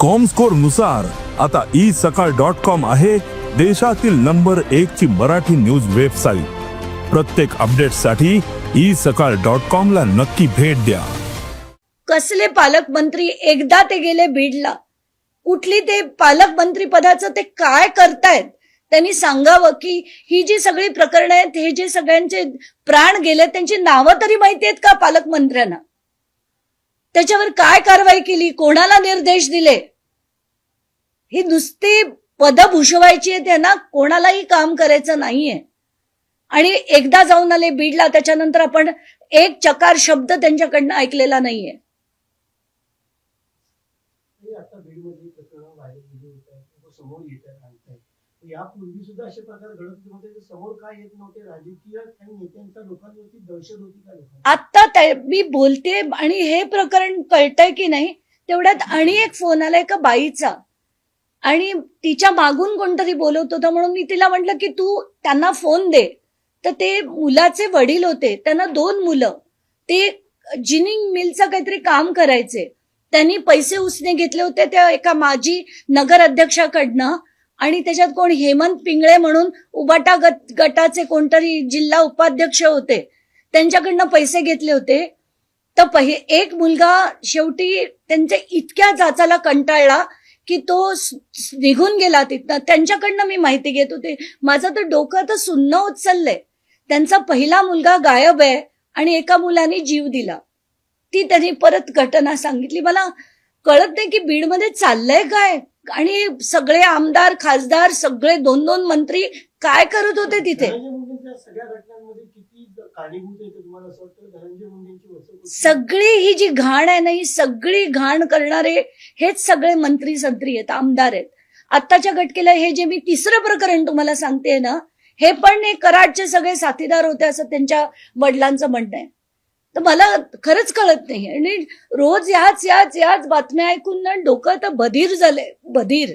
कॉमस्कोरनुसार आता E Sakal dot com आहे देशातील नंबर एक ची मराठी न्यूज वेबसाईट प्रत्येक अपडेटसाठी ई सकाळ डॉट कॉम ला नक्की भेट द्या. कसले पालकमंत्री एकदा ते गेले बीडला? कुठली ते पालकमंत्री पदाचं ते काय करतायत? त्यांनी सांगावं की ही जी सगळी प्रकरणं आहेत हे जे सगळ्यांचे प्राण गेले त्यांची नावं तरी माहिती आहेत का पालकमंत्र्यांना? त्याच्यावर काय कारवाई केली? कोणाला निर्देश दिले? ही नुसती पद भूषवायची आहे त्यांना कोणालाही काम करायचं नाहीये. आणि एकदा जाऊन आले बीडला त्याच्यानंतर आपण एक चकार शब्द त्यांच्याकडनं ऐकलेला नाहीये. हे यापूर्वी सुद्धा असे प्रकार घडत होते. म्हणजे समोर काय येत नव्हते. राजकीय काही नेत्यांच्या लोकांवरती दहशत होती का आता मी बोलते आणि हे प्रकरण कळतंय की नाही तेवढ्यात आणि एक फोन आलाय का बाईचा. आणि तिच्या मागून कोणतरी बोलवत होता म्हणून मी तिला म्हटलं की तू त्यांना फोन दे. तर ते मुलाचे वडील होते. त्यांना दोन मुलं. ते जिनिंग मिलचं काहीतरी काम करायचे. त्यांनी पैसे उसने घेतले होते त्या एका माजी नगर अध्यक्षाकडनं आणि त्याच्यात कोण? हेमंत पिंगळे म्हणून उबाटा गट गटाचे कोणतरी जिल्हा उपाध्यक्ष होते. त्यांच्याकडनं पैसे घेतले होते. तर पहि एक मुलगा शेवटी त्यांच्या इतक्या जाचाला कंटाळला की तो निघून गेला तिथनं. त्यांच्याकडनं मी माहिती घेत होते. माझं तर डोकं तर सुन्न उचललंय त्यांचा पहिला मुलगा गायब आहे आणि एका मुलाने जीव दिला. ती त्यांनी परत घटना सांगितली. मला कळत नाही की बीडमध्ये चाललंय काय? आणि सगळे आमदार खासदार सगळे दोन दोन मंत्री काय करत होते तिथे? सगळी ही जी घाण आहे ना ही सगळी घाण करणारे हेच सगळे मंत्री संत्री आहेत आमदार आहेत. आत्ताच्या घटकेला हे जे मी तिसरं प्रकरण तुम्हाला सांगते ना हे पण कराडचे सगळे साथीदार होते असं त्यांच्या वडिलांचं म्हणणं आहे. तर मला खरंच कळत नाही. आणि रोज याच याच याच बातम्या ऐकून ना डोकं तर बधीर झालंय बधीर.